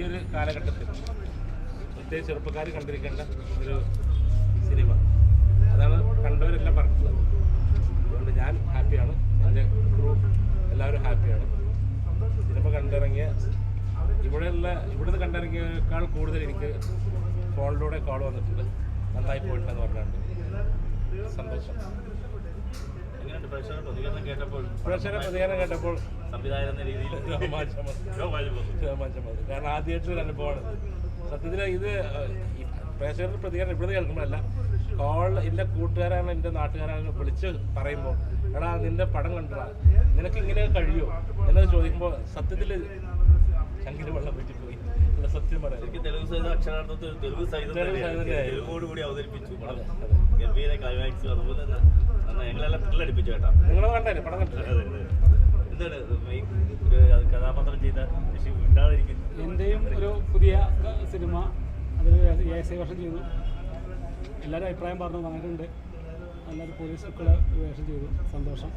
ഈ ഒരു കാലഘട്ടത്തിൽ പ്രത്യേകിച്ച് ചെറുപ്പക്കാർ കണ്ടിരിക്കേണ്ട ഒരു സിനിമ. അതാണ് കണ്ടവരെല്ലാം പറഞ്ഞിട്ടുള്ളത്. അതുകൊണ്ട് ഞാൻ ഹാപ്പിയാണ്. എന്റെ ക്രൂ എല്ലാവരും ഹാപ്പിയാണ്. സിനിമ കണ്ടിറങ്ങിയ ഇവിടെയുള്ള ഇവിടുന്ന് കണ്ടിറങ്ങിയേക്കാൾ കൂടുതൽ എനിക്ക് ഫോണിലൂടെ കോൾ വന്നിട്ടുണ്ട്. നന്നായി പോയിട്ടുണ്ടെന്ന് പറഞ്ഞുകൊണ്ട് സന്തോഷം. പ്രതികരണം കേട്ടപ്പോൾ? പ്രേക്ഷക പ്രതികരണം കേട്ടപ്പോൾ സംവിധായകൻ എന്ന രീതിയിൽ രോമാഞ്ചം വന്നു. കാരണം അനുഭവമാണ്. സത്യത്തിൽ ഇത് പ്രേക്ഷകരുടെ പ്രതികരണം ഇവിടെ കേൾക്കുമ്പോഴല്ല കോൾ എന്റെ കൂട്ടുകാരാണ് എന്റെ നാട്ടുകാരാണ് വിളിച്ച് പറയുമ്പോൾ എടാ നിന്റെ പടം കണ്ടടാ നിനക്ക് ഇങ്ങനെ കഴിയോ? എന്നത് ചോദിക്കുമ്പോൾ സത്യത്തിൽ ചങ്കിന് വെള്ളം പറ്റിപ്പോയി സത്യം പറയാം. തെലുങ്ക് സഹിതം അക്ഷരാർത്ഥത്തിൽ തെലുങ്ക് കൂടി അവതരിപ്പിച്ചു. ഗംഭീര ക്ലൈമാക്സ് അതുപോലെ തന്നെ. ഞങ്ങളെല്ലാം ത്രില്ലടിപ്പിച്ചു കേട്ടോ. നിങ്ങൾ കണ്ടല്ലേ പടം കണ്ടില്ലേ? എന്താണ് ഒരു കഥാപാത്രം ചെയ്ത ഋഷി ഉണ്ടാതിരിക്കുന്നു എന്റെയും ഒരു പുതിയ സിനിമ അതിൽ ഏസി വർഷം ചെയ്തു. എല്ലാവരും അഭിപ്രായം പറഞ്ഞു നന്നായിട്ടുണ്ട് എല്ലാവരും പോലീസ് ഒക്കെ വേഷം ചെയ്തു. സന്തോഷം.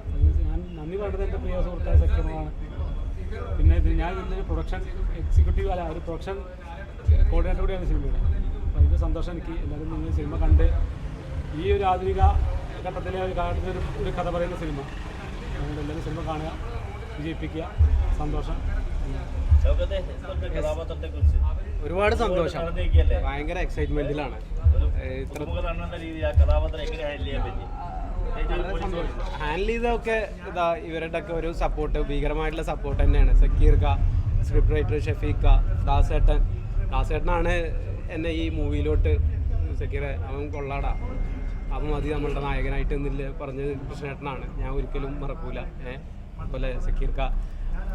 ഞാൻ നന്ദി പറഞ്ഞത് എന്റെ പ്രിയ സുഹൃത്തായ സഖ്യമാണ് പിന്നെ ഇത് ഞാൻ ഇതിന്റെ പ്രൊഡക്ഷൻ എക്സിക്യൂട്ടീവ് അല്ല ഒരു പ്രൊഡക്ഷൻ കോർഡിനേറ്റർ കൂടിയാണ് സിനിമയുടെ. അപ്പോൾ അതിന്റെ സന്തോഷം എനിക്ക് എല്ലാവരും നിങ്ങൾ സിനിമ കണ്ട് ഈ ഒരു ആധുനിക ഘട്ടത്തിലെ ഒരു കാലത്തെ ഒരു ഒരു കഥ പറയുന്ന സിനിമ. അതുകൊണ്ട് എല്ലാവരും സിനിമ കാണുക വിജയിപ്പിക്കുക. സന്തോഷം. ഒരുപാട് സന്തോഷം. ഭയങ്കര എക്സൈറ്റ്മെന്റിലാണ് ഹാൻഡിൽ ചെയ്തൊക്കെ ഇതാ ഇവരുടെ ഒക്കെ ഒരു സപ്പോർട്ട് ഭീകരമായിട്ടുള്ള സപ്പോർട്ട് തന്നെയാണ്. സക്കീർക്ക സ്ക്രിപ്റ്റ് റൈറ്റർ ഷഫീഖ ദാസേട്ടൻ. ദാസേട്ടനാണ് എന്നെ ഈ മൂവിയിലോട്ട് സക്കീറെ അവൻ കൊള്ളാടാ. അവൻ മതി നമ്മളുടെ നായകനായിട്ട് എന്നില്ല പറഞ്ഞത് കൃഷ്ണേട്ടനാണ്. ഞാൻ ഒരിക്കലും മറക്കൂല. ഏഹ് അതുപോലെ സക്കീർക്ക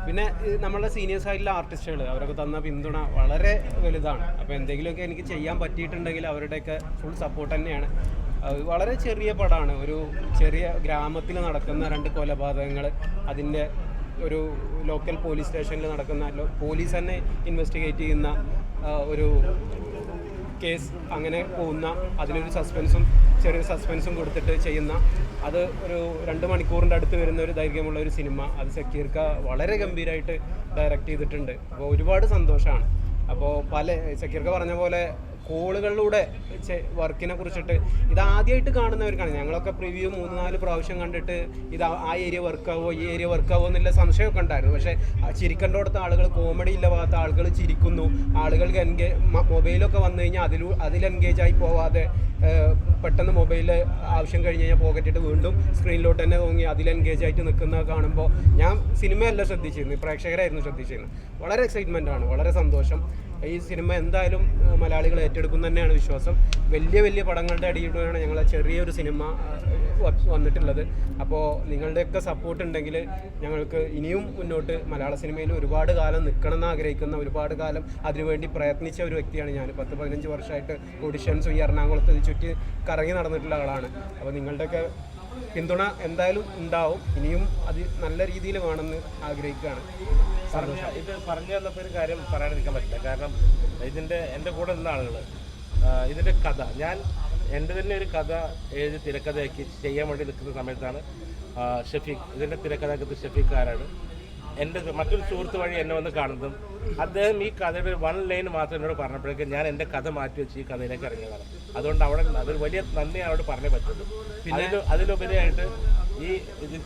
പിന്നെ നമ്മളുടെ സീനിയേഴ്സ് ആയിട്ടുള്ള ആർട്ടിസ്റ്റുകൾ അവരൊക്കെ തന്ന പിന്തുണ വളരെ വലുതാണ്. അപ്പോൾ എന്തെങ്കിലുമൊക്കെ എനിക്ക് ചെയ്യാൻ പറ്റിയിട്ടുണ്ടെങ്കിൽ അവരുടെയൊക്കെ ഫുൾ സപ്പോർട്ട് തന്നെയാണ്. വളരെ ചെറിയ പടമാണ് ഒരു ചെറിയ ഗ്രാമത്തിൽ നടക്കുന്ന രണ്ട് കൊലപാതകങ്ങൾ അതിന്റെ ഒരു ലോക്കൽ പോലീസ് സ്റ്റേഷനിൽ നടക്കുന്ന പോലീസ് തന്നെ ഇൻവെസ്റ്റിഗേറ്റ് ചെയ്യുന്ന ഒരു കേസ് അങ്ങനെ പോകുന്ന അതിനൊരു സസ്പെൻസും ചെറിയ സസ്പെൻസും കൊടുത്തിട്ട് ചെയ്യുന്ന അത് ഒരു രണ്ട് മണിക്കൂറിന്റെ അടുത്ത് വരുന്ന ഒരു ദൈർഘ്യമുള്ള ഒരു സിനിമ അത് സക്കീർക്ക വളരെ ഗംഭീരമായിട്ട് ഡയറക്റ്റ് ചെയ്തിട്ടുണ്ട്. അപ്പോൾ ഒരുപാട് സന്തോഷമാണ്. അപ്പോൾ പല സക്കീർക്ക പറഞ്ഞ പോലെ കോളുകളിലൂടെ വർക്കിനെ കുറിച്ചിട്ട് ഇത് ആദ്യമായിട്ട് കാണുന്നവർക്കാണ്. ഞങ്ങളൊക്കെ പ്രിവ്യൂ മൂന്ന് നാല് പ്രാവശ്യം കണ്ടിട്ട് ഇത് ആ- ഏരിയ വർക്കാവോ ഈ ഏരിയ വർക്കാവോ എന്നുള്ള സംശയമൊക്കെ ഉണ്ടായിരുന്നു. പക്ഷേ ചിരിക്കേണ്ട അടുത്ത ആളുകൾ കോമഡി ഇല്ല ആളുകൾ ചിരിക്കുന്നു. ആളുകൾക്ക് എൻഗേ മൊബൈലൊക്കെ വന്നു കഴിഞ്ഞാൽ അതിൽ അതിൽ എൻഗേജ് ആയി പോവാതെ പെട്ടെന്ന് മൊബൈലിൽ ആവശ്യം കഴിഞ്ഞ് കഴിഞ്ഞാൽ പോക്കറ്റിട്ട് വീണ്ടും സ്ക്രീനിലോട്ട് തന്നെ തോങ്ങി അതിൽ എൻഗേജ് ആയിട്ട് നിൽക്കുന്ന കാണുമ്പോൾ ഞാൻ സിനിമയല്ല ശ്രദ്ധിച്ചിരുന്നു പ്രേക്ഷകരായിരുന്നു ശ്രദ്ധിച്ചിരുന്നത്. വളരെ എക്സൈറ്റ്മെന്റ് ആണ് വളരെ സന്തോഷം. ഈ സിനിമ എന്തായാലും മലയാളികൾ ഏറ്റെടുക്കും തന്നെയാണ് വിശ്വാസം. വലിയ വലിയ പടങ്ങളുടെ അടിയിലൂടെയാണ് ഞങ്ങളെ ചെറിയൊരു സിനിമ വന്നിട്ടുള്ളത്. അപ്പോൾ നിങ്ങളുടെയൊക്കെ സപ്പോർട്ട് ഉണ്ടെങ്കിൽ ഞങ്ങൾക്ക് ഇനിയും മുന്നോട്ട് മലയാള സിനിമയിൽ ഒരുപാട് കാലം നിൽക്കണം എന്ന് ആഗ്രഹിക്കുന്ന ഒരുപാട് കാലം അതിനുവേണ്ടി പ്രയത്നിച്ച ഒരു വ്യക്തിയാണ് ഞാൻ. പത്ത് പതിനഞ്ച് വർഷമായിട്ട് ഓഡിഷൻസും ഈ എറണാകുളത്ത് ചുറ്റി കറങ്ങി നടന്നിട്ടുള്ള ആളാണ്. അപ്പോൾ നിങ്ങളുടെയൊക്കെ പിന്തുണ എന്തായാലും ഉണ്ടാവും. ഇനിയും അത് നല്ല രീതിയിൽ വേണമെന്ന് ആഗ്രഹിക്കുകയാണ്. ഇത് പറഞ്ഞു തന്നപ്പോൾ ഒരു കാര്യം പറയാതിരിക്കാൻ പറ്റില്ല. കാരണം ഇതിന്റെ എന്റെ കൂടെ നിന്ന ആളുകൾ ഇതിന്റെ കഥ ഞാൻ എന്റെ തന്നെ ഒരു കഥ എഴുതി തിരക്കഥയാക്കി ചെയ്യാൻ വേണ്ടി നിൽക്കുന്ന സമയത്താണ് ഷഫീഖ് ഇതിന്റെ തിരക്കഥാകൃത്ത് ഷഫീഖ് ആരാണ്? എന്റെ മറ്റൊരു സുഹൃത്ത് വഴി എന്നെ വന്ന് കാണുന്നതും അദ്ദേഹം ഈ കഥയുടെ വൺ ലൈൻ മാത്രം എന്നോട് പറഞ്ഞപ്പോഴേക്കും ഞാൻ എന്റെ കഥ മാറ്റി വെച്ച് ഈ കഥയിലേക്ക് ഇറങ്ങിയതാണ്. അതുകൊണ്ട് അവിടെ അതൊരു വലിയ നന്ദി അവിടെ പറഞ്ഞേ പറ്റുള്ളൂ. പിന്നെ? അതിലുപരിയായിട്ട് ഈ ഇത്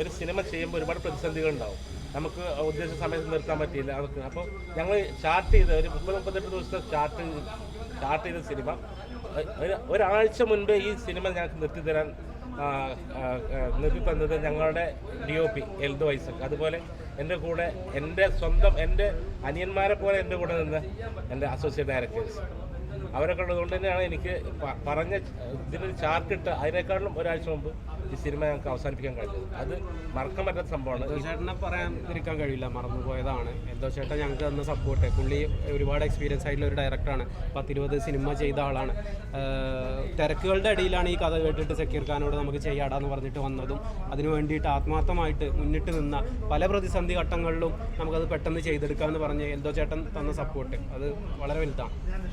ഒരു സിനിമ ചെയ്യുമ്പോൾ ഒരുപാട് പ്രതിസന്ധികൾ ഉണ്ടാവും. നമുക്ക് ഉദ്ദേശ സമയത്ത് നിർത്താൻ പറ്റിയില്ല. അവർക്ക് അപ്പോൾ ഞങ്ങൾ ചാർട്ട് ചെയ്ത ഒരു മുപ്പത് മുപ്പത്തെട്ട് ദിവസത്തെ ചാർട്ട് ചാർട്ട് ചെയ്ത സിനിമ. ഒരാഴ്ച മുൻപേ ഈ സിനിമ ഞങ്ങൾക്ക് നിർത്തിത്തരാൻ ആ, ആ, തന്നത് ഞങ്ങളുടെ D O P Eldho Isaac. അതുപോലെ എന്റെ കൂടെ എന്റെ സ്വന്തം എന്റെ അനിയന്മാരെ പോലെ എന്റെ കൂടെ നിന്ന് എന്റെ അസോസിയേറ്റ് ഡയറക്ടേഴ്സ് അവരൊക്കെ ഉള്ളതുകൊണ്ട് തന്നെയാണ് എനിക്ക് പറഞ്ഞ ഇതിനൊരു ചാർട്ട് ഇട്ട് അതിനേക്കാളും ഒരാഴ്ച മുമ്പ് ഈ സിനിമ ഞങ്ങൾക്ക് അവസാനിപ്പിക്കാൻ കഴിഞ്ഞത്. അത് മറക്കാൻ പറ്റാത്ത സംഭവമാണ്. എന്തോ പറയാൻ പറയാതിരിക്കാൻ കഴിയില്ല മറന്നുപോയതാണ്. എന്തോ ചേട്ടൻ ഞങ്ങൾക്ക് തന്ന സപ്പോർട്ട് പുള്ളി ഒരുപാട് എക്സ്പീരിയൻസ് ആയിട്ടുള്ള ഒരു ഡയറക്ടറാണ് പത്തിരുപത് സിനിമ ചെയ്ത ആളാണ്. തിരക്കുകളുടെ ഇടയിലാണ് ഈ കഥ കേട്ടിട്ട് സക്കീർ ഖാനോട് നമുക്ക് ചെയ്യാടാന്ന് പറഞ്ഞിട്ട് വന്നതും അതിനു വേണ്ടിയിട്ട് ആത്മാർത്ഥമായിട്ട് മുന്നിട്ട് നിന്ന പല പ്രതിസന്ധി ഘട്ടങ്ങളിലും നമുക്കത് പെട്ടെന്ന് ചെയ്തെടുക്കാമെന്ന് പറഞ്ഞ് എന്തോ ചേട്ടൻ തന്ന സപ്പോർട്ട് അത് വളരെ വലുതാണ്.